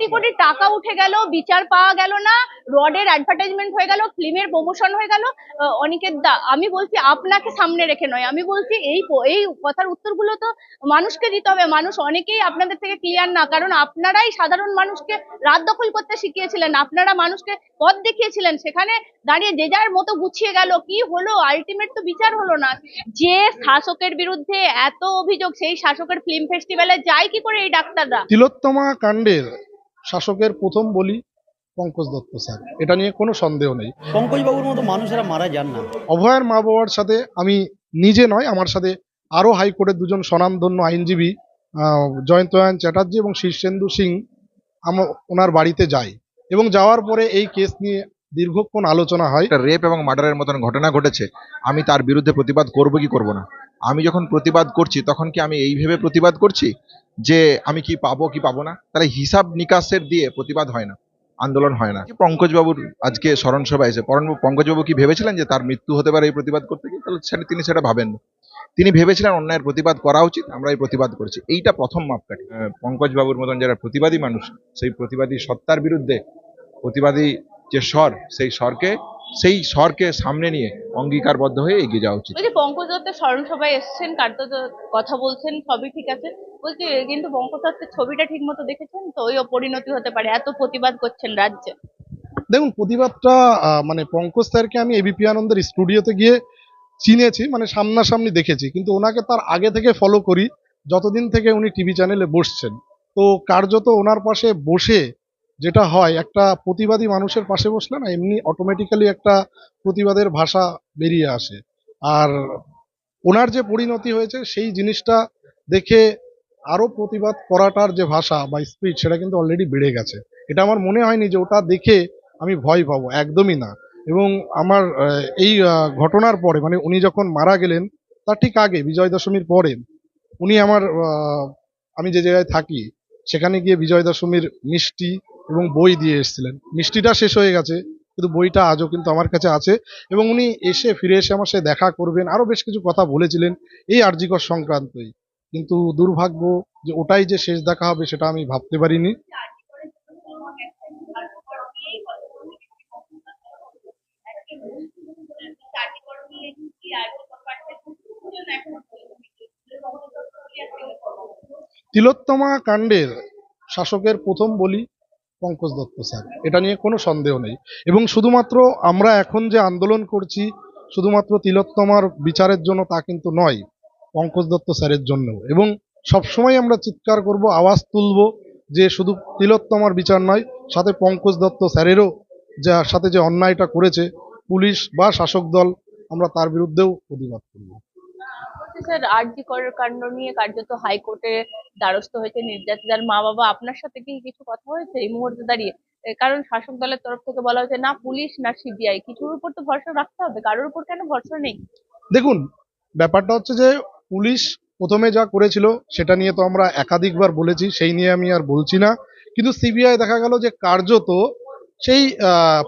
কোটি কোটি টাকা উঠে গেল বিচার পাওয়া গেল না রডের অ্যাডভার্টাইজমেন্ট হয়ে গেল ফিল্মের প্রমোশন হয়ে গেল। আহ, অনিকেত দা আমি বলছি আপনাকে সামনে রেখে নয় আমি বলছি এই এই কথার উত্তরগুলো তো মানুষকে দিতে হবে মানুষ অনেকেই আপনাদের থেকে ক্লিয়ার না কারণ আপনারাই সাধারণ মানুষকে রাত দখল করতে শিখিয়েছিলেন আপনারা মানুষকে পথ দেখিয়েছিলেন সেখানে দাঁড়িয়ে যে যার মতো গুছিয়ে গেল কি হলো? আলটিমেট তো বিচার হলো না। যে শাসকের বিরুদ্ধে এত অভিযোগ সেই শাসকের ফিল্ম ফেস্টিভ্যালে যায় কি করে এই ডাক্তাররা? তিলোত্তমা কাণ্ডের শাসকের প্রথম বলি পঙ্কজ দত্ত স্যার। এটা নিয়ে কোনো সন্দেহ নেই। পঙ্কজবাবুর মতো মানুষেরা মারা যান না। অভয়ের মা বাবার সাথে আমি নিজে নয় আমার সাথে আরও হাইকোর্টের দুজন স্বনামধন্য আইনজীবী আহ, জয়ন্তয়ান চ্যাটার্জি এবং শীর্ষেন্দু সিং আমার ওনার বাড়িতে যাই এবং যাওয়ার পরে এই কেস নিয়ে দীর্ঘক্ষণ আলোচনা হয়। একটা রেপ এবং মার্ডারের মতন ঘটনা ঘটেছে আমি তার বিরুদ্ধে প্রতিবাদ করব কি করব না? আমি যখন প্রতিবাদ করছি, তখন কি আমি এই ভেবে প্রতিবাদ করছি যে আমি কি পাবো কি পাবো না? তাহলে হিসাব নিকাশের দিয়ে প্রতিবাদ হয় না, আন্দোলন হয় না। পঙ্কজবাবুর আজকে স্মরণ সভা এসে পঙ্কজবাবু কি ভেবেছিলেন যে তার মৃত্যু হতে পারে এই প্রতিবাদ করতে? গিয়ে তাহলে সেটা, তিনি সেটা ভাবেন। তিনি ভেবেছিলেন অন্যায়ের প্রতিবাদ করা উচিত, আমরা এই প্রতিবাদ করছি। এইটা প্রথম মাপকাঠি। পঙ্কজবাবুর মতন যারা প্রতিবাদী মানুষ, সেই প্রতিবাদী সত্তার বিরুদ্ধে প্রতিবাদী যে স্বর, সেই স্বরকে সেই স্বরকে সামনে নিয়ে অঙ্গীকারবদ্ধ হয়ে এগিয়ে যাওয়া উচিত। ওই যে পঙ্কজ দত্তের স্মরণ সভায় এসছেন কার্যত কথা বলছেন সবই ঠিক আছে। বলছি কিন্তু পঙ্কজ দত্তের ছবিটা ঠিক মতো দেখেছেন তো? ওই পরিণতি হতে পারে এত প্রতিবাদ করছেন রাজ্যে। দেখুন প্রতিবাদটা আহ, মানে পঙ্কজ স্যারকে আমি এবিপি আনন্দের স্টুডিওতে গিয়ে চিনেছি মানে সামনাসামনি দেখেছি। কিন্তু ওনাকে তার আগে থেকে ফলো করি যতদিন থেকে উনি টিভি চ্যানেলে বসছেন। তো কার্যত ওনার পাশে বসে যেটা হয়, একটা প্রতিবাদী মানুষের পাশে বসলে না, এমনি অটোমেটিক্যালি একটা প্রতিবাদের ভাষা বেরিয়ে আসে। আর ওনার যে পরিণতি হয়েছে, সেই জিনিসটা দেখে আরও প্রতিবাদ করাটার যে ভাষা বা স্পিড সেটা কিন্তু অলরেডি বেড়ে গেছে। এটা আমার মনে হয়নি যে ওটা দেখে আমি ভয় পাবো, একদমই না। এবং আমার এই ঘটনার পরে মানে উনি যখন মারা গেলেন, তার ঠিক আগে বিজয় দশমীর পরে, উনি আমার আমি যে জায়গায় থাকি, সেখানে গিয়ে বিজয় দশমীর মিষ্টি এবং বই দিয়ে এসেছিলেন। মিষ্টিটা শেষ হয়ে গেছে, কিন্তু বইটা আজও কিন্তু আমার কাছে আছে এবং উনি এসে ফিরে এসে আমার সাথে দেখা করবেন, আরও বেশ কিছু কথা বলেছিলেন এই আর্জিকর সংক্রান্তই। কিন্তু দুর্ভাগ্য যে ওটাই যে শেষ দেখা হবে সেটা আমি ভাবতে পারিনি। তিলোত্তমা কাণ্ডের শাসকের প্রথম বলি পঙ্কজ দত্ত স্যার। এটা নিয়ে কোনো সন্দেহ নেই। এবং শুধুমাত্র আমরা এখন যে আন্দোলন করছি, শুধুমাত্র তিলোত্তমার বিচারের জন্য তা কিন্তু নয়, পঙ্কজ দত্ত স্যারের জন্য এবং সবসময় আমরা চিৎকার করব, আওয়াজ তুলব যে শুধু তিলোত্তমার বিচার নয়, সাথে পঙ্কজ দত্ত স্যারেরও যা, সাথে যে অন্যায়টা করেছে, পুলিশ বা শাসক দল, আমরা তার বিরুদ্ধেও প্রতিবাদ করব। স্যার আরজি করের কাণ্ড নিয়ে কার্যত হাইকোর্টে দ্বারস্থ হয়েছে নির্যাতিতার মা বাবা আপনার সাথে কি কিছু কথা হয়েছে এই মুহূর্তে দাঁড়িয়ে? কারণ শাসক দলের তরফ থেকে বলা হয়েছে, না, পুলিশ, না, সিবিআই। কিছুর উপর তো ভরসা রাখতে হবে। কারোর উপর কেন ভরসা নেই? দেখুন, ব্যাপারটা হচ্ছে যে পুলিশ প্রথমে যা করেছিল, সেটা নিয়ে তো আমরা একাধিকবার বলেছি, সেই নিয়ে আমি আর বলছি না। কিন্তু সিবিআই দেখা গেল যে কার্যত সেই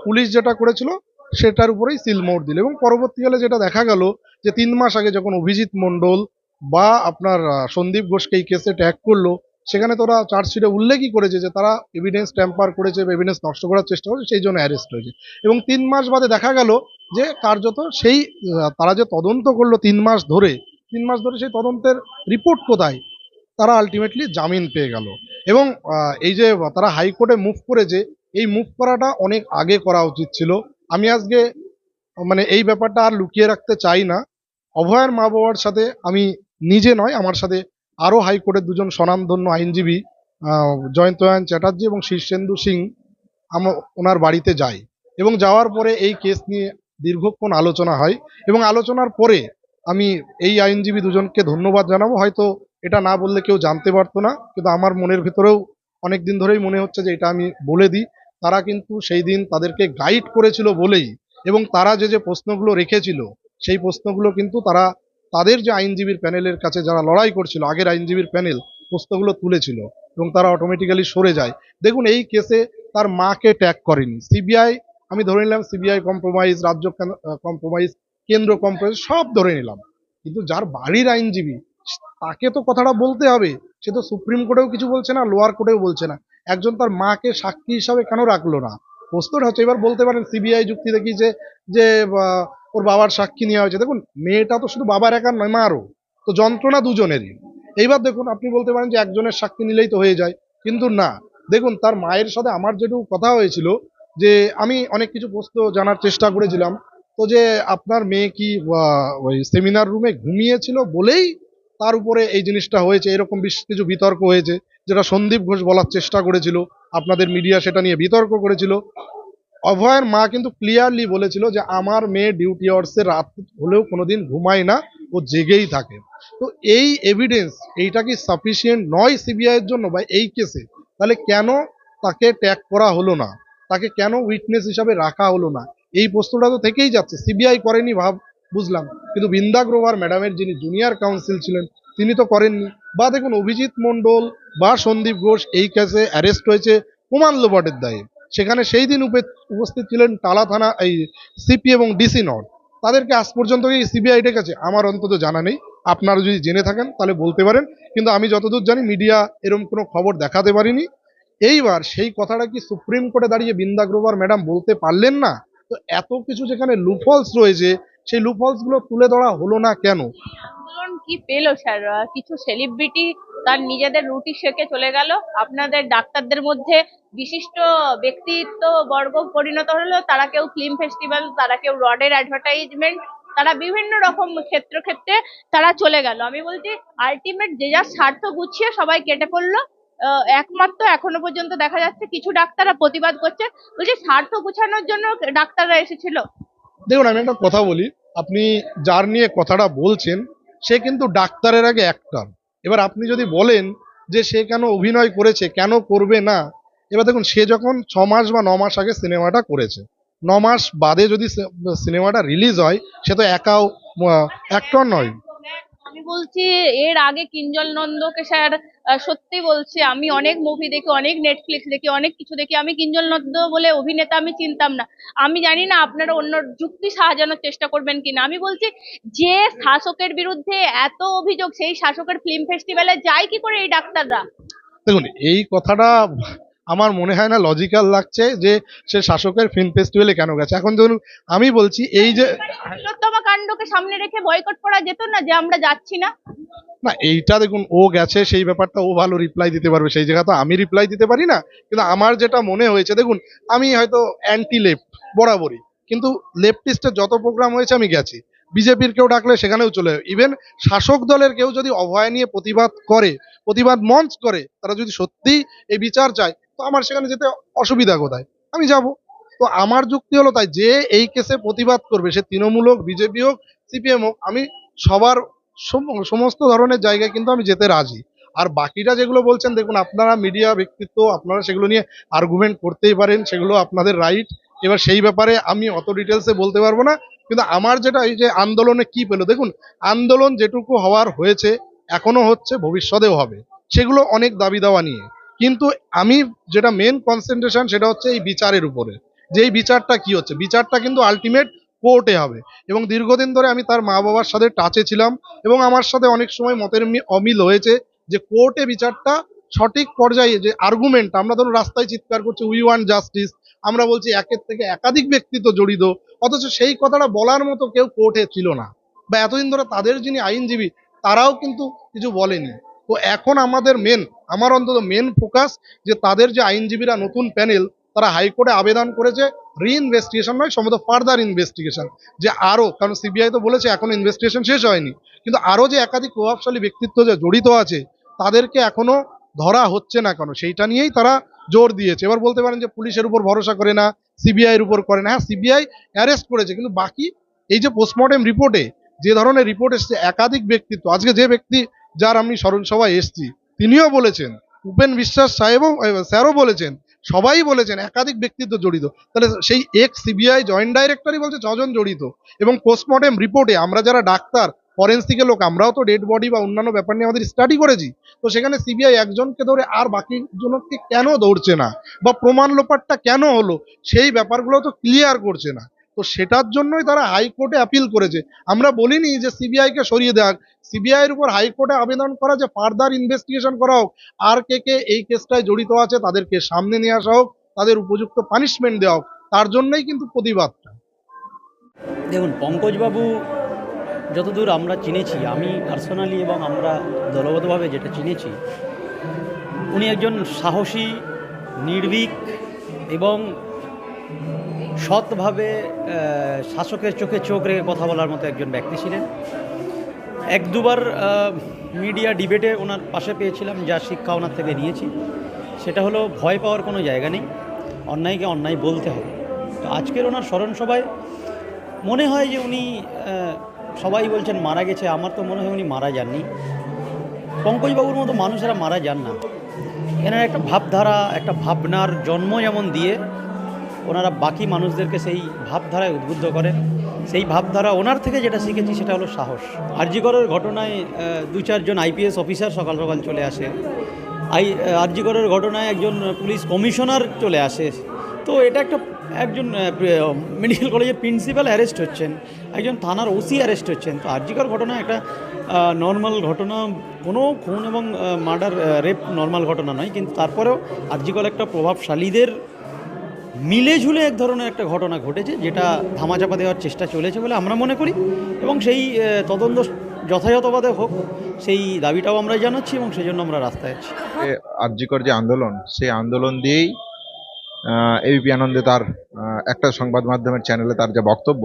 পুলিশ যেটা করেছিল, সেটার উপরেই সিলমোহর দিল। এবং পরবর্তীকালে যেটা দেখা গেল যে তিন মাস আগে যখন অভিজিৎ মণ্ডল বা আপনার সন্দীপ ঘোষকে এই কেসে ট্যাগ করল, সেখানে তোরা চার্জশিটে উল্লেখই করেছে যে তারা এভিডেন্স ট্যাম্পার করেছে বা এভিডেন্স নষ্ট করার চেষ্টা করেছে, সেই জন্য অ্যারেস্ট হয়েছে। এবং তিন মাস বাদে দেখা গেল যে কার্যত সেই তারা যে তদন্ত করল তিন মাস ধরে, তিন মাস ধরে সেই তদন্তের রিপোর্ট কোথায়? তারা আলটিমেটলি জামিন পেয়ে গেল। এবং এই যে তারা হাইকোর্টে মুভ করেছে, এই মুভ করাটা অনেক আগে করা উচিত ছিল। আমি আজকে মানে এই ব্যাপারটা আর লুকিয়ে রাখতে চাই না। অভয়ের মা বাবার সাথে আমি নিজে নয়, আমার সাথে আরও হাইকোর্টের দুজন স্বনামধন্য আইনজীবী জয়ন্তয়ান চ্যাটার্জি এবং শীর্ষেন্দু সিং আমার ওনার বাড়িতে যাই এবং যাওয়ার পরে এই কেস নিয়ে দীর্ঘক্ষণ আলোচনা হয় এবং আলোচনার পরে আমি এই আইনজীবী দুজনকে ধন্যবাদ জানাব। হয়তো এটা না বললে কেউ জানতে পারতো না, কিন্তু আমার মনের ভেতরেও অনেক দিন ধরেই মনে হচ্ছে যে এটা আমি বলে দিই। তারা কিন্তু সেই দিন তাদেরকে গাইড করেছিল বলেই এবং তারা যে যে প্রশ্নগুলো রেখেছিল সেই প্রশ্নগুলো কিন্তু তারা তাদের যে আইনজীবীর প্যানেলের কাছে যারা লড়াই করছিল, আগের আইনজীবীর প্যানেল, প্রশ্নগুলো তুলেছিল এবং তারা অটোমেটিক্যালি সরে যায়। দেখুন, এই কেসে তার মাকে ট্যাগ করেনি। সিবিআই আমি ধরে নিলাম সিবিআই কম্প্রোমাইজ রাজ্য কম্প্রোমাইজ কেন্দ্র কম্প্রোমাইজ সব ধরে নিলাম। কিন্তু যার বাড়ির আইনজীবী, তাকে তো কথাটা বলতে হবে। সে তো সুপ্রিম কোর্টেও কিছু বলছে না লোয়ার কোর্টেও বলছে না। একজন তার মাকে সাক্ষী হিসাবে কেন রাখল না? প্রশ্নটা হচ্ছে, এবার বলতে পারেন সিবিআই যুক্তি দেখিয়েছে যে ওর বাবার সাক্ষী নেওয়া হয়েছে। দেখুন, মেয়েটা তো শুধু বাবার একার নয়, মারও। তো যন্ত্রণা দুজনেরই। এইবার দেখুন, আপনি বলতে পারেন যে একজনের সাক্ষী নিলেই তো হয়ে যায়, কিন্তু না। দেখুন, তার মায়ের সাথে আমার যেটুকু কথা হয়েছিল, যে আমি অনেক কিছু প্রশ্ন জানার চেষ্টা করেছিলাম। তো যে আপনার মেয়ে কি ওই সেমিনার রুমে ঘুমিয়েছিল বলেই তার উপরে এই জিনিসটা হয়েছে, এরকম বেশ, কিছু বিতর্ক হয়েছে, যেটা সন্দীপ ঘোষ বলার চেষ্টা করেছিল, আপনাদের মিডিয়া সেটা নিয়ে বিতর্ক করেছিল। অভয়ের মা কিন্তু ক্লিয়ারলি বলেছিল যে আমার মেয়ে ডিউটি আওয়ার্সে রাত হলেও কোনোদিন ঘুমায় না, ও জেগেই থাকে। তো এই এভিডেন্স এইটা কি সাফিসিয়েন্ট নয় সিবিআইয়ের জন্য বা এই কেসে তাহলে কেন তাকে ট্যাগ করা হলো না? তাকে কেন উইটনেস হিসাবে রাখা হলো না? এই প্রশ্নটা তো থেকেই যাচ্ছে। সিবিআই করেনি ভাব, বুঝলাম। কিন্তু বৃন্দা গ্রোভার ম্যাডামের যিনি জুনিয়র কাউন্সিল ছিলেন, তিনি তো করেননি। বা দেখুন অভিজিৎ মণ্ডল বা সন্দীপ ঘোষ এই কেসে অ্যারেস্ট হয়েছে প্রমাণ লোপাটের দায়ে। সেখানে সেই দিন উপে- উপস্থিত ছিলেন টালা থানা এই সিপি এবং ডিসি নট তাদেরকে আজ পর্যন্ত এই সিবিআই ডেকেছে, আমার অন্তত জানা নেই। আপনারা যদি জেনে থাকেন, তাহলে বলতে পারেন। কিন্তু আমি যতদূর জানি, মিডিয়া এরকম কোনো খবর দেখাতে পারিনি। এইবার সেই কথাটা কি সুপ্রিম কোর্টে দাঁড়িয়ে বৃন্দা গ্রোভার ম্যাডাম বলতে পারলেন না? তো এত কিছু যেখানে লুফলস রয়েছে, সেই লুফলসগুলো তুলে ধরা হলো না কেন? কি পেল, স্যার? কিছু সেলিব্রিটি তার নিজেদের রুটি সেকে চলে গেল। আপনাদের ডাক্তারদের মধ্যে বিশিষ্ট ব্যক্তিত্ব বর্গ পরিণত হলো। তারা কেউ ফিল্ম ফেস্টিভ্যাল তারা কেউ রডের অ্যাডভার্টাইজমেন্ট তারা বিভিন্ন রকম ক্ষেত্র ক্ষেত্রে তারা চলে গেল। আমি বলছি আলটিমেট যে যার স্বার্থ গুছিয়ে সবাই কেটে পড়ল। একমাত্র এখনও পর্যন্ত দেখা যাচ্ছে কিছু ডাক্তাররা প্রতিবাদ করছে। বলছি, স্বার্থ গুছানোর জন্য ডাক্তাররা এসেছিল। দেখুন, আমি একটা কথা বলি। আপনি যার নিয়ে কথাটা বলছেন, সে কিন্তু ডাক্তারের আগে অ্যাক্টর এবার আপনি যদি বলেন যে সে কেন অভিনয় করেছে, কেন করবে না, এবার দেখুন, সে যখন ছ মাস বা ন মাস আগে সিনেমাটা করেছে, ন মাস বাদে যদি সিনেমাটা রিলিজ হয়, সে তো একাও অ্যাক্টর নয়। বলছি, এর আগে কিঞ্জল নন্দকে স্যার সত্যি বলছি, আমি অনেক মুভি দেখি, অনেক নেটফ্লিক্স দেখি, অনেক কিছু দেখি। আমি কিঞ্জল নন্দ বলে অভিনেতা আমি চিনতাম না। আমি জানি না আপনারা অন্য যুক্তি সাজানোর চেষ্টা করবেন কিনা। আমি বলছি, যে শাসকের বিরুদ্ধে এত অভিযোগ, সেই শাসকের ফিল্ম ফেস্টিভ্যালে যায় কি করে এই ডাক্তাররা? দেখুন, এই কথাটা আমার মনে হয় না লজিক্যাল লাগছে যে সে শাসকের ফিল্ম ফেস্টিভ্যালে কেন গেছে। এখন ধরুন আমি বলছি এই যে তিলোত্তমা কাণ্ডকে সামনে রেখে বয়কট করা যেত না যে আমরা যাচ্ছি না? না এইটা দেখুন ও গেছে সেই ব্যাপারটা ও ভালো রিপ্লাই দিতে পারবে সেই জায়গা তো আমি রিপ্লাই দিতে পারি না। কিন্তু আমার যেটা মনে হয়েছে দেখুন আমি হয়তো অ্যান্টি লেফট বরাবরই। কিন্তু লেফটিস্টের যত প্রোগ্রাম হয়েছে আমি গেছি। বিজেপির কেউ ডাকলে সেখানেও চলে ইভেন শাসক দলের কেউ যদি অভয় নিয়ে প্রতিবাদ করে প্রতিবাদ মঞ্চ করে তারা যদি সত্যিই এই বিচার চায় তো আমার সেখানে যেতে অসুবিধা কোথায়? আমি যাব। তো আমার যুক্তি হলো তাই, যে এই কেসে প্রতিবাদ করবে, সে তৃণমূল হোক, বিজেপি হোক, সিপিএম হোক, আমি সবার সম- সমস্ত ধরনের জায়গায় কিন্তু আমি যেতে রাজি। আর বাকিটা যেগুলো বলছেন, দেখুন, আপনারা মিডিয়া, ব্যক্তিত্ব, আপনারা সেগুলো নিয়ে আর্গুমেন্ট করতেই পারেন, সেগুলো আপনাদের রাইট এবার সেই ব্যাপারে আমি অত ডিটেলসে বলতে পারব না, কিন্তু আমার যেটা, এই যে আন্দোলনে কি পেল, দেখুন, আন্দোলন যেটুকু হওয়ার হয়েছে, এখনও হচ্ছে, ভবিষ্যতেও হবে। সেগুলো অনেক দাবি দাওয়া নিয়ে। কিন্তু আমি যেটা মেন কনসেন্ট্রেশন সেটা হচ্ছে এই বিচারের উপরে। যে এই বিচারটা কি হচ্ছে? বিচারটা কিন্তু আলটিমেট কোর্টে হবে। এবং দীর্ঘদিন ধরে আমি তার মা বাবার সাথে টাচে ছিলাম এবং আমার সাথে অনেক সময় মতের অমিল হয়েছে যে কোর্টে বিচারটা সঠিক পর্যায়ে যে আর্গুমেন্ট আমরা ধরুন রাস্তায় চিৎকার করছি উই ওয়ান জাস্টিস আমরা বলছি, একের থেকে একাধিক ব্যক্তিত্ব জড়িত। অথচ সেই কথাটা বলার মতো কেউ কোর্টে ছিল না। বা এতদিন ধরে তাদের যিনি আইনজীবী, তারাও কিন্তু কিছু বলেনি। তো এখন আমাদের মেন আমার অন্তত মেন ফোকাস যে তাদের যে আইনজীবীরা নতুন প্যানেল তারা হাইকোর্টে আবেদন করেছে রিইনভেস্টিগেশন নয়, সম্ভবত ফার্দার ইনভেস্টিগেশন যে আরও, কারণ সিবিআই তো বলেছে এখন ইনভেস্টিগেশন শেষ হয়নি, কিন্তু আরও যে একাধিক প্রভাবশালী ব্যক্তিত্ব যে জড়িত আছে, তাদেরকে এখনও ধরা হচ্ছে না কেন, সেইটা নিয়েই তারা জোর দিয়েছে। এবার বলতে পারেন যে পুলিশের উপর ভরসা করে না সিবিআইয়ের উপর করে না হ্যাঁ সিবিআই অ্যারেস্ট করেছে, কিন্তু বাকি এই যে পোস্টমর্টেম রিপোর্টে যে ধরনের রিপোর্ট এসছে, একাধিক ব্যক্তিত্ব, আজকে যে ব্যক্তি যার আমি স্মরণ সভায় এসছি। তিনিও বলেছেন, উপেন বিশ্বাস সাহেবও স্যারও বলেছেন, সবাই বলেছেন একাধিক ব্যক্তিত্ব জড়িত। তাহলে সেই এক্স সিবিআই জয়েন্ট ডাইরেক্টরই বলছে ছজন জড়িত। এবং পোস্টমর্টেম রিপোর্টে আমরা যারা ডাক্তার ফরেন্সিকের লোক, আমরাও তো ডেড বডি বা অন্যান্য ব্যাপার নিয়ে আমাদের স্টাডি করেছি। তো সেখানে সিবিআই একজনকে ধরে আর বাকি জনকে কেন দৌড়ছে না? বা প্রমাণ লোপাটটা কেন হলো? সেই ব্যাপারগুলো তো ক্লিয়ার করছে না। তো সেটার জন্যই তারা হাইকোর্টে অ্যাপিল করেছে। আমরা বলিনি যে সিবিআই কে সরিয়ে দেওয়া সিবিআই এর উপর হাইকোর্টে আবেদন করা যে ফার্দার ইনভেস্টিগেশন করা হোক, আর কে কে এই কেসটায় জড়িত আছে তাদেরকে সামনে নিয়ে আসা হোক, তাদের উপযুক্ত পানিশমেন্ট দেওয়া হোক, তার জন্যই কিন্তু প্রতিবাদটা। দেখুন, পঙ্কজবাবু, যতদূর আমরা চিনেছি, আমি পার্সোনালি এবং আমরা দলগতভাবে যেটা চিনেছি, উনি একজন সাহসী, নির্ভীক এবং সৎভাবে শাসকের চোখে চোখ রেখে কথা বলার মতো একজন ব্যক্তি ছিলেন। এক দুবার মিডিয়া ডিবেটে ওনার পাশে পেয়েছিলাম, যা শিক্ষা ওনার থেকে নিয়েছি। সেটা হলো, ভয় পাওয়ার কোনো জায়গা নেই। অন্যায়কে অন্যায় বলতে হবে। তো আজকের ওনার স্মরণ সভায় মনে হয় যে উনি সবাই বলছেন, মারা গেছে। আমার তো মনে হয় উনি মারা যাননি। পঙ্কজবাবুর মতো মানুষেরা মারা যান না। এনার একটা ভাবধারা, একটা ভাবনার জন্ম যেমন দিয়ে ওনারা বাকি মানুষদেরকে সেই ভাবধারায় উদ্বুদ্ধ করেন। সেই ভাবধারা ওনার থেকে যেটা শিখেছি সেটা হলো সাহস। আরজিকরের ঘটনায় দু চারজন আইপিএস অফিসার সকাল সকাল চলে আসে। আই আরজিকরের ঘটনায় একজন পুলিশ কমিশনার চলে আসে। তো এটা একটা একজন মেডিকেল কলেজের প্রিন্সিপাল অ্যারেস্ট হচ্ছেন। একজন থানার ওসি অ্যারেস্ট হচ্ছেন। তো আরজিকর ঘটনা একটা নর্মাল ঘটনা, কোনো খুন এবং মার্ডার রেপ নর্মাল ঘটনা নয়। কিন্তু তারপরেও আরজিকর একটা প্রভাবশালীদের মিলে ঝুলে এক ধরনের একটা ঘটনা ঘটেছে, যেটা ধামাচাপা দেওয়ার চেষ্টা চলেছে বলে আমরা মনে করি এবং সেই তদন্ত যথাযথভাবে হোক, সেই দাবিটাও আমরা জানাচ্ছি এবং সেই জন্য আমরা রাস্তায় আছি। আরজিকর যে আন্দোলন, সেই আন্দোলন দিয়েই এবিপি আনন্দে তার একটা সংবাদ মাধ্যমের চ্যানেলে তার যে বক্তব্য,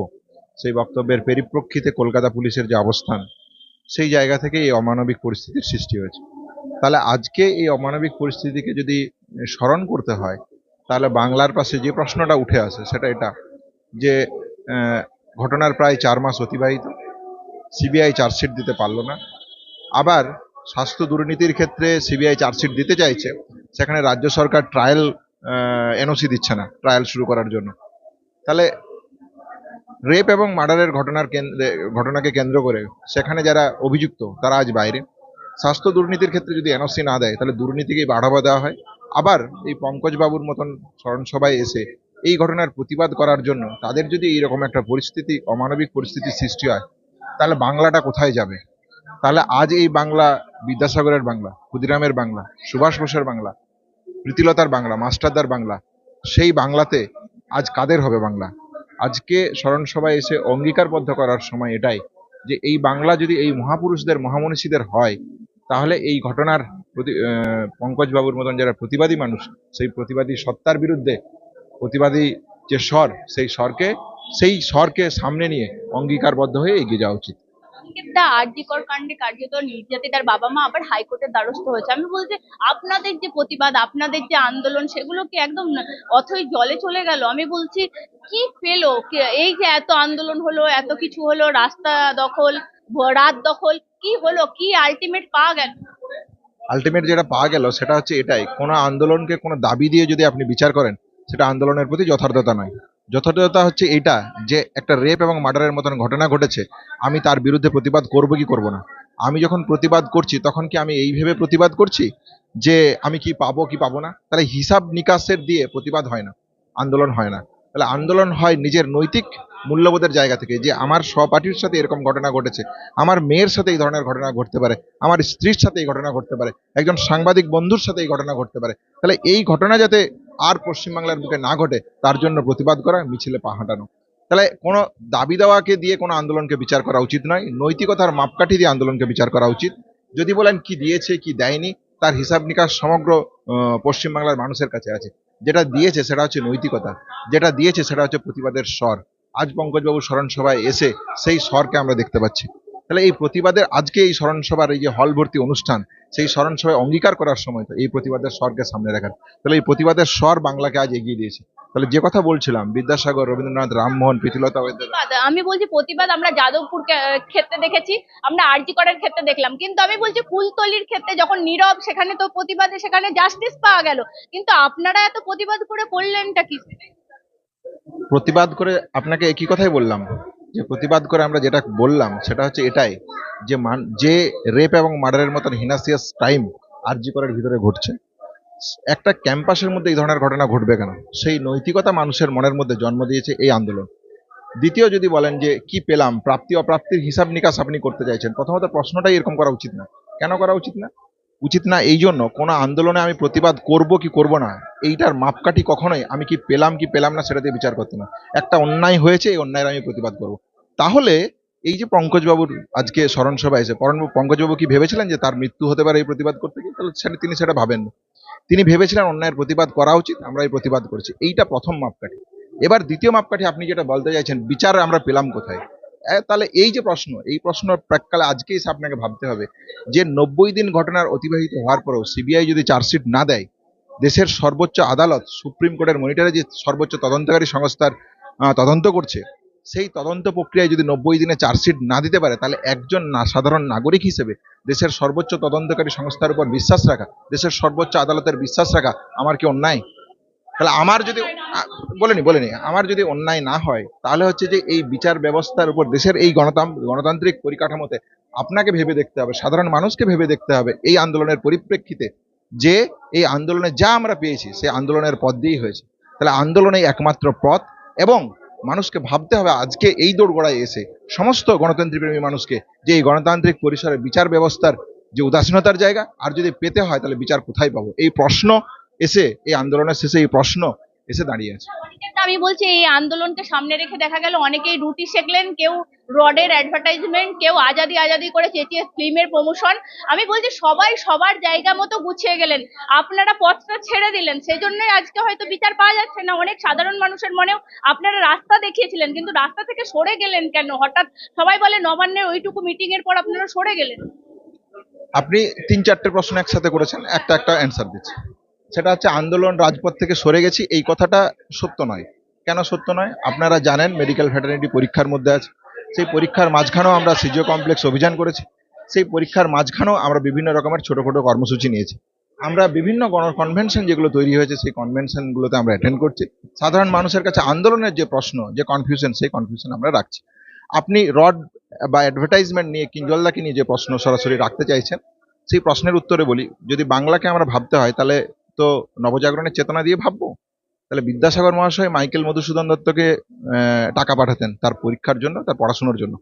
সেই বক্তব্যের পরিপ্রেক্ষিতে কলকাতা পুলিশের যে অবস্থান, সেই জায়গা থেকে এই অমানবিক পরিস্থিতির সৃষ্টি হয়েছে। তাহলে আজকে এই অমানবিক পরিস্থিতিকে যদি স্মরণ করতে হয় তাহলে বাংলার পাশে যে প্রশ্নটা উঠে আসে, সেটা এটা যে ঘটনার প্রায় চার মাস অতিবাহিত, সিবিআই চার্জশিট দিতে পারল না। আবার স্বাস্থ্য দুর্নীতির ক্ষেত্রে সিবিআই চার্জশিট দিতে চাইছে, সেখানে রাজ্য সরকার ট্রায়াল এনওসি দিচ্ছে না, ট্রায়াল শুরু করার জন্য। তাহলে রেপ এবং মার্ডারের ঘটনার কেন্দ্রে, ঘটনাকে কেন্দ্র করে সেখানে যারা অভিযুক্ত, তারা আজ বাইরে। স্বাস্থ্য দুর্নীতির ক্ষেত্রে যদি এনওসি না দেয়, তাহলে দুর্নীতিকেই বাড়াবা দেওয়া হয়। আবার এই পঙ্কজ বাবুর মতন স্মরণসভায় এসে এই ঘটনার প্রতিবাদ করার জন্য তাদের যদি এইরকম একটা পরিস্থিতি, অমানবিক পরিস্থিতির সৃষ্টি হয়, তাহলে বাংলাটা কোথায় যাবে? তাহলে আজ এই বাংলা, বিদ্যাসাগরের বাংলা, ক্ষুদিরামের বাংলা, সুভাষ বোসের বাংলা, প্রীতিলতার বাংলা, মাস্টারদার বাংলা, সেই বাংলাতে আজ কাদের হবে বাংলা? আজকে স্মরণসভায় এসে অঙ্গীকারবদ্ধ করার সময় এটাই যে এই বাংলা যদি এই মহাপুরুষদের, মহামনীষীদের হয়, তাহলে এই ঘটনার প্রতি পঙ্কজ বাবুর মতন যারা প্রতিবাদী মানুষ, সেই প্রতিবাদী সত্তার বিরুদ্ধে প্রতিবাদী যে স্বর, সেই স্বরকে সেই স্বরকে সামনে নিয়ে অঙ্গীকারবদ্ধ হয়ে এগিয়ে যাওয়া উচিত। কার্যত বাবা মা আবার দ্বারস্থ হয়েছে। আমি বলছি, আপনাদের যে প্রতিবাদ, আপনাদের যে আন্দোলন একদম জলে চলে গেল? আমি বলছি, কি এই যে এত আন্দোলন হলো, এত কিছু হলো, রাস্তা দখল, রাত দখল, কি হলো? কি আলটিমেট পাওয়া গেল? আলটিমেট যেটা পাওয়া গেল, সেটা হচ্ছে এটাই। কোনো আন্দোলনকে কোনো দাবি দিয়ে যদি আপনি বিচার করেন, সেটা আন্দোলনের প্রতি যথার্থতা নয়। যথার্থতা হচ্ছে এটা, যে একটা রেপ এবং মার্ডারের মতন ঘটনা ঘটেছে, আমি তার বিরুদ্ধে প্রতিবাদ করব কি করব না? আমি যখন প্রতিবাদ করছি, তখন কি আমি এই ভেবে প্রতিবাদ করছি যে আমি কি পাবো কি পাবো না? তাহলে হিসাব নিকাশের দিয়ে প্রতিবাদ হয় না, আন্দোলন হয় না। তাহলে আন্দোলন হয় নিজের নৈতিক মূল্যবোধের জায়গা থেকে যে আমার সহপাঠীর সাথে এরকম ঘটনা ঘটেছে, আমার মেয়ের সাথে এই ধরনের ঘটনা ঘটতে পারে, আমার স্ত্রীর সাথে এই ঘটনা ঘটতে পারে, একজন সাংবাদিক বন্ধুর সাথে এই ঘটনা ঘটতে পারে, তাহলে এই ঘটনা যাতে আর পশ্চিমবাংলার বুকে না ঘটে, তার জন্য প্রতিবাদ করা, মিছিলে পা হাঁটানো। তাহলে কোনো দাবি দেওয়াকে দিয়ে কোনো আন্দোলনকে বিচার করা উচিত নয়, নৈতিকতার মাপকাঠি দিয়ে আন্দোলনকে বিচার করা উচিত। যদি বলেন কি দিয়েছে, কি দেয়নি, তার হিসাব নিকাশ সমগ্র পশ্চিমবাংলার মানুষের কাছে আছে। যেটা দিয়েছে সেটা হচ্ছে নৈতিকতা, যেটা দিয়েছে সেটা হচ্ছে প্রতিবাদের স্বর। আজ পঙ্কজবাবু স্মরণ সভায় এসে সেই স্বরকে আমরা দেখতে পাচ্ছি। তাহলে এই প্রতিবাদের আজকে এই স্মরণ সভার এই যে হল ভর্তি অনুষ্ঠান, সেই স্মরণ সভায় অঙ্গীকার করার সময় তো এই প্রতিবাদের স্বরকে সামনে রাখার। তাহলে এই প্রতিবাদের স্বর বাংলাকে আজ এগিয়ে দিয়েছে। তাহলে যে কথা বলছিলাম, বিদ্যাসাগর, রবীন্দ্রনাথ, রামমোহন, প্রীতিলতা আমি বলছি প্রতিবাদ আমরা যাদবপুর ক্ষেত্রে দেখেছি, আমরা আরজি করার ক্ষেত্রে দেখলাম। কিন্তু আমি বলছি ফুলতলির ক্ষেত্রে যখন নীরব, সেখানে তো প্রতিবাদে সেখানে জাস্টিস পাওয়া গেল। কিন্তু আপনারা এত প্রতিবাদ করে করলেনটা কি? প্রতিবাদ করে আপনাকে একই কথাই বললাম, যে প্রতিবাদ করে আমরা যেটা বললাম সেটা হচ্ছে এটাই, যে মান, যে রেপ এবং মার্ডারের মতন হিনাসিয়াস টাইম আরজি করার ভিতরে ঘটছে। একটা ক্যাম্পাসের মধ্যে এই ধরনের ঘটনা ঘটবে কেন? সেই নৈতিকতা মানুষের মনের মধ্যে জন্ম দিয়েছে এই আন্দোলন। দ্বিতীয় যদি বলেন যে কি পেলাম, প্রাপ্তি অপ্রাপ্তির হিসাব নিকাশ আপনি করতে চাইছেন, প্রথমত প্রশ্নটাই এরকম করা উচিত না। কেন করা উচিত না? উচিত না এই জন্য কোনো আন্দোলনে আমি প্রতিবাদ করব কি করব না? এইটার মাপকাঠি কখনোই আমি কি পেলাম কি পেলাম না সেটা দিয়ে বিচার করতে না। একটা অন্যায় হয়েছে, এই অন্যায়ের আমি প্রতিবাদ করব। তাহলে এই যে পঙ্কজবাবুর আজকে স্মরণ সভা এসে পরণ- পঙ্কজবাবু কি ভেবেছিলেন যে তার মৃত্যু হতে পারে এই প্রতিবাদ করতে? গিয়ে তাহলে সেটা তিনি সেটা ভাবেন তিনি ভেবেছিলেন অন্যায়ের প্রতিবাদ করা উচিত, আমরা এই প্রতিবাদ করছি। এইটা প্রথম মাপকাঠি। এবার দ্বিতীয় মাপকাঠি আপনি যেটা বলতে চাইছেন, বিচার আমরা পেলাম কোথায়? তাহলে এই যে প্রশ্ন, এই প্রশ্ন প্রাককালে আজকেই এসে আপনাকে ভাবতে হবে। যে নব্বই দিন ঘটনার অতিবাহিত হওয়ার পরেও সিবিআই যদি চার্জশিট না দেয় দেশের সর্বোচ্চ আদালত, সুপ্রিম কোর্টের মনিটরে যে সর্বোচ্চ তদন্তকারী সংস্থার তদন্ত করছে, সেই তদন্ত প্রক্রিয়ায় যদি নব্বই দিনে চার্জশিট না দিতে পারে, তাহলে একজন না, সাধারণ নাগরিক হিসেবে দেশের সর্বোচ্চ তদন্তকারী সংস্থার উপর বিশ্বাস রাখা, দেশের সর্বোচ্চ আদালতের বিশ্বাস রাখা আমার কি অন্যায়? তাহলে আমার যদি বলেনি বলেনি, আমার যদি অন্যায় না হয়, তাহলে হচ্ছে যে এই বিচার ব্যবস্থার উপর দেশের এই গণতান্ত্রিক পরিকাঠামোতে আপনাকে ভেবে দেখতে হবে, সাধারণ মানুষকে ভেবে দেখতে হবে, এই আন্দোলনের পরিপ্রেক্ষিতে যে এই আন্দোলনে যা আমরা পেয়েছি, সেই আন্দোলনের পথ দিয়েই হয়েছে। তাহলে আন্দোলনেই একমাত্র পথ এবং মানুষকে ভাবতে হবে আজকে এই দৌড়গোড়ায় এসে সমস্ত গণতন্ত্রী প্রেমী মানুষকে যে এই গণতান্ত্রিক পরিসরের বিচার ব্যবস্থার যে উদাসীনতার জায়গা, আর যদি পেতে হয় তাহলে বিচার কোথায় পাবো? এই প্রশ্ন এসে, এই আন্দোলনের শেষে এই প্রশ্ন এসে দাঁড়িয়ে আছে। তা আমি বলছি, এই আন্দোলনকে সামনে রেখে দেখা গেল, অনেকেই রুটি শেখলেন কেউ রডের অ্যাডভার্টাইজমেন্ট কেউ আজাদি আজাদি করে চেঁচিয়ে ফিল্মের প্রমোশন আমি বলছি, সবাই সবার জায়গা মতো গুছিয়ে গেলেন। আপনারা পথটা ছেড়ে দিলেন। সেই জন্যই আজকে হয়তো বিচার পাওয়া যাচ্ছে না। অনেক সাধারণ মানুষের মনেও আপনারা রাস্তা দেখিয়েছিলেন, কিন্তু রাস্তা থেকে সরে গেলেন কেন? হঠাৎ সবাই বলে, নবান্নের ওইটুকু মিটিং এর পর আপনারা সরে গেলেন। আপনি তিন চারটে প্রশ্ন একসাথে করেছেন একটা একটা অ্যান্সার দিচ্ছি। সেটা হচ্ছে আন্দোলন রাজপথ থেকে সরে গেছি, এই কথাটা সত্য নয়। কেন সত্য নয়? আপনারা জানেন মেডিকেল ভেটারিটি পরীক্ষার মধ্যে আছে। সেই পরীক্ষার মাঝখানেও আমরা সিজিও কমপ্লেক্স অভিযান করেছি। সেই পরীক্ষার মাঝখানেও আমরা বিভিন্ন রকমের ছোট ছোট কর্মসূচি নিয়েছি। আমরা বিভিন্ন গণ কনভেনশন যেগুলো তৈরি হয়েছে, সেই কনভেনশনগুলোতে আমরা অ্যাটেন্ড করছি। সাধারণ মানুষের কাছে আন্দোলনের যে প্রশ্ন, যে কনফিউশন সেই কনফিউশন আমরা রাখছি। আপনি রড বা অ্যাডভার্টাইজমেন্ট নিয়ে কিঞ্জলদাকে নিয়ে যে প্রশ্ন সরাসরি রাখতে চাইছেন, সেই প্রশ্নের উত্তরে বলি, যদি বাংলাকে আমরা ভাবতে হয়, তাহলে তো নবজাগরণের চেতনা দিয়ে ভাববো? তাহলে বিদ্যাসাগর মহাশয় মাইকেল মধুসূদন দত্তকে টাকা পাঠাতেন তার পরীক্ষার জন্য, তার পড়াশোনার জন্য।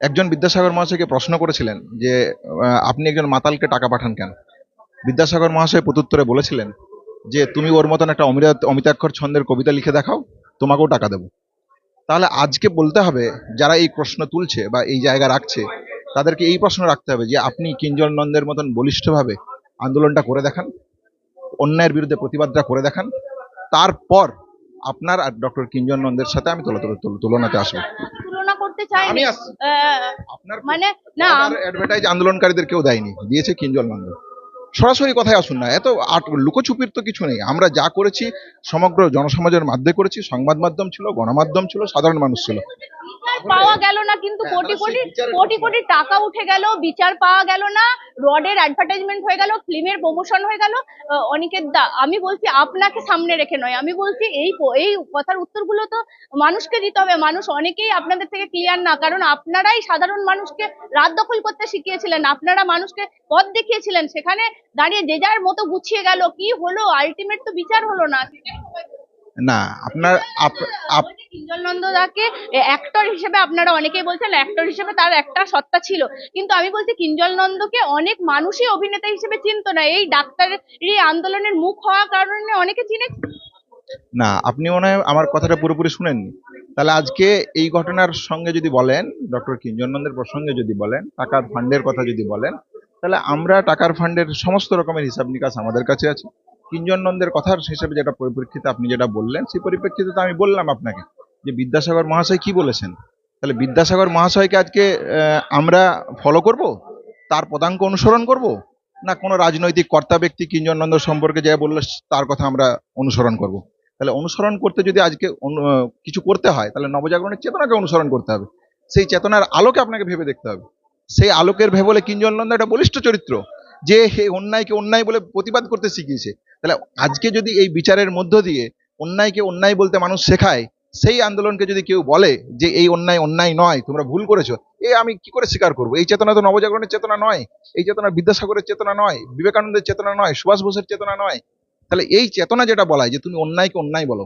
একজন বিদ্যাসাগর মহাশয়কে প্রশ্ন করেছিলেন যে আপনি একজন মাতালকে টাকা পাঠান কেন? বিদ্যাসাগর মহাশয় প্রত্যুত্তরে বলেছিলেন যে, তুমি ওর মতন একটা অমিতা, অমিতাক্ষর ছন্দের কবিতা লিখে দেখাও, তোমাকেও টাকা দেবো। তাহলে আজকে বলতে হবে, যারা এই প্রশ্ন তুলছে বা এই জায়গা রাখছে, তাদেরকে এই প্রশ্ন রাখতে হবে যে, আপনি কিঞ্জল নন্দের মতন বলিষ্ঠভাবে আন্দোলনটা করে দেখান। অন্যায়ের বিরুদ্ধে প্রতিবাদটা করে দেখান তারপর আপনার আর ডক্টর কিঞ্জন নন্দের সাথে আমি তুলা- তুলা- তুলনাতে আসব। তুলনা করতে চাইনি। আমি আপনার মানে না আম- অ্যাডভার্টাইজ আন্দোলনকারীদের কেউ দেয়নি দিয়েছে কিঞ্জল নন্দ সরাসরি কথায় আসুন না এত আট তো কিছু নেই। আমরা যা করেছি সমগ্র জনসমাজের মাধ্যমে করেছি সংবাদ মাধ্যম ছিল গণমাধ্যম ছিল সাধারণ মানুষ ছিল। পাওয়া গেল না কিন্তু হ্যাঁ, কোটি কোটি কোটি কোটি টাকা উঠে গেল বিচার পাওয়া গেল না রডের অ্যাডভার্টাইজমেন্ট হয়ে গেল ফিল্মের প্রমোশন হয়ে গেল। আহ, অনিকেত দা আমি বলছি আপনাকে সামনে রেখে নয় আমি বলছি এই এই কথার উত্তরগুলো তো মানুষকে দিতে হবে মানুষ অনেকেই আপনাদের থেকে ক্লিয়ার না কারণ আপনারাই সাধারণ মানুষকে রাত দখল করতে শিখিয়েছিলেন আপনারা মানুষকে পথ দেখিয়েছিলেন সেখানে দাঁড়িয়ে যে যার মতো গুছিয়ে গেল কি হলো আলটিমেট তো বিচার হলো না না আপনার আপ- আপ- কিঞ্জল নন্দদাকে অ্যাক্টর হিসেবে আপনারা অনেকেই বলছেন অ্যাক্টর হিসেবে তার একটা সত্তা ছিল। কিন্তু আমি বলছি কিঞ্জল নন্দকে অনেক মানুষই অভিনেতা হিসেবে চিনতো না। এই ডাক্তারি আন্দোলনের মুখ হওয়ার কারণে অনেকে চিনে না আপনি মনে হয় আমার কথাটা পুরোপুরি শুনেননি। তাহলে আজকে এই ঘটনার সঙ্গে যদি বলেন ডক্টর কিঞ্জন নন্দের প্রসঙ্গে যদি বলেন টাকার ফান্ডের কথা যদি বলেন তাহলে আমরা টাকার ফান্ডের সমস্ত রকমের হিসাব নিকাশ আমাদের কাছে আছে। কিঞ্জন নন্দের কথার হিসেবে যেটা পরিপ্রেক্ষিতে আপনি যেটা বললেন, সেই পরিপ্রেক্ষিতে তো আমি বললাম আপনাকে যে বিদ্যাসাগর মহাশয় কি বলেছেন? তাহলে বিদ্যাসাগর মহাশয়কে আজকে আমরা ফলো করব? তার পদাঙ্ক অনুসরণ করব? না কোনো রাজনৈতিক কর্তা ব্যক্তি কিঞ্জন নন্দ সম্পর্কে যা বলল, তার কথা আমরা অনুসরণ করব? তাহলে অনুসরণ করতে যদি আজকে কিছু করতে হয়, তাহলে নবজাগরণের চেতনাকে অনুসরণ করতে হবে। সেই চেতনার আলোকে আপনাকে ভেবে দেখতে হবে। সেই আলোকের ভেবলে কিঞ্জন নন্দ একটা বলিষ্ঠ চরিত্র। যে অন্যায়কে অন্যায় বলে প্রতিবাদ করতে শিখিয়েছে। তাহলে আজকে যদি এই বিচারের মধ্য দিয়ে অন্যায়কে অন্যায় বলতে মানুষ শেখায়, সেই আন্দোলনকে যদি কেউ বলে যে এই অন্যায় অন্যায় নয়, তোমরা ভুল করেছ, এ আমি কি করে স্বীকার করব? এই চেতনা তো নবজাগরণের চেতনা নয়, এই চেতনা বিদ্যাসাগরের চেতনা নয়, বিবেকানন্দের চেতনা নয়, সুভাষ বোসের চেতনা নয়। তাহলে এই চেতনা যেটা বলায় যে তুমি অন্যায়কে অন্যায় বলো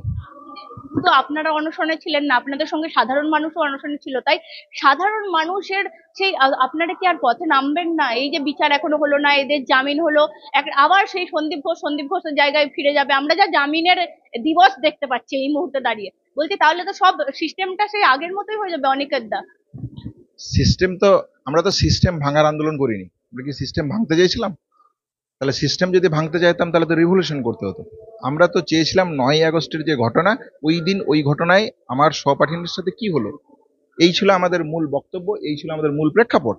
শুধু আপনারা অনশনে ছিলেন না, আপনাদের সঙ্গে সাধারণ মানুষও অনশনে ছিল। তাই সাধারণ মানুষের সেই আপনারা কি আর পথে নামবেন না? এই যে বিচার এখনও হলো না, এদের জামিন হলো আবার সেই সন্দীপ ঘোষ, সন্দীপ ঘোষের জায়গায় ফিরে যাবে। আমরা যা জামিনের দিবস দেখতে পাচ্ছি এই মুহূর্তে দাঁড়িয়ে। বলছি তাহলে তো সব সিস্টেমটা সেই আগের মতোই হয়ে যাবে অনেকের দা সিস্টেম তো, আমরা তো সিস্টেম ভাঙার আন্দোলন করিনি। আমরা কি সিস্টেম ভাঙতে চাইছিলাম? তাহলে সিস্টেম যদি ভাঙতে চাইতাম তাহলে তো রিভলিউশন করতে হতো। আমরা তো চেয়েছিলাম নয় আগস্টের যে ঘটনা ওই দিন ওই ঘটনায় আমার সহপাঠিনীর সাথে কি হলো? এই ছিল আমাদের মূল বক্তব্য, এই ছিল আমাদের মূল প্রেক্ষাপট।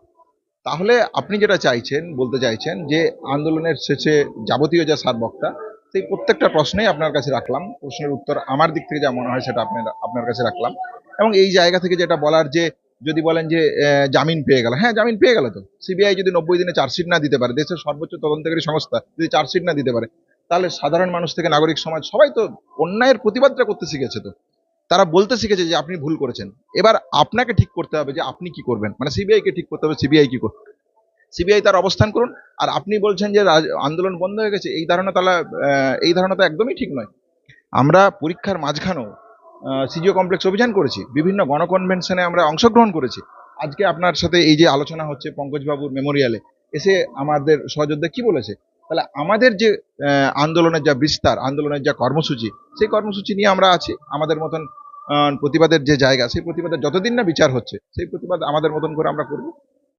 তাহলে আপনি যেটা চাইছেন, বলতে চাইছেন যে আন্দোলনের শেষে যাবতীয় যা সারবক্তা, সেই প্রত্যেকটা প্রশ্নেই আপনার কাছে রাখলাম। প্রশ্নের উত্তর আমার দিক থেকে যা মনে হয় সেটা আপনার আপনার কাছে রাখলাম। এবং এই জায়গা থেকে যেটা বলার যে যদি বলেন যে জামিন পেয়ে গেল। হ্যাঁ জামিন পেয়ে গেল তো। সিবিআই যদি নব্বই দিনে চার্জশিট না দিতে পারে, দেশের সর্বোচ্চ তদন্তকারী সংস্থা যদি চার্জশিট না দিতে পারে, তাহলে সাধারণ মানুষ থেকে নাগরিক সমাজ সবাই তো অন্যায়ের প্রতিবাদটা করতে শিখেছে তো। তারা বলতে শিখেছে যে, আপনি ভুল করেছেন। এবার আপনাকে ঠিক করতে হবে যে, আপনি কি করবেন? মানে সিবিআই কে ঠিক করতে হবে, সিবিআই কি করবে? সিবিআই তার অবস্থান করুন। আর আপনি বলছেন যে আন্দোলন বন্ধ হয়ে গেছে, এই ধারণা তাহলে এই ধারণা তো একদমই ঠিক নয়। আমরা পরীক্ষার মাঝখানেও সিজিও কমপ্লেক্স অভিযান করেছি। বিভিন্ন গণকনভেনশনে আমরা অংশগ্রহণ করেছি। আজকে আপনার সাথে এই যে আলোচনা হচ্ছে পঙ্কজবাবুর মেমোরিয়ালে, এসে আমাদের সহযোদ্ধা কি বলেছে? তাহলে আমাদের যে আন্দোলনের যা বিস্তার, আন্দোলনের যা কর্মসূচি, সেই কর্মসূচি নিয়ে আমরা আছি। আমাদের মতন প্রতিবাদের যে জায়গা, সেই প্রতিবাদের যতদিন না বিচার হচ্ছে, সেই প্রতিবাদ আমাদের মতন করে আমরা করব।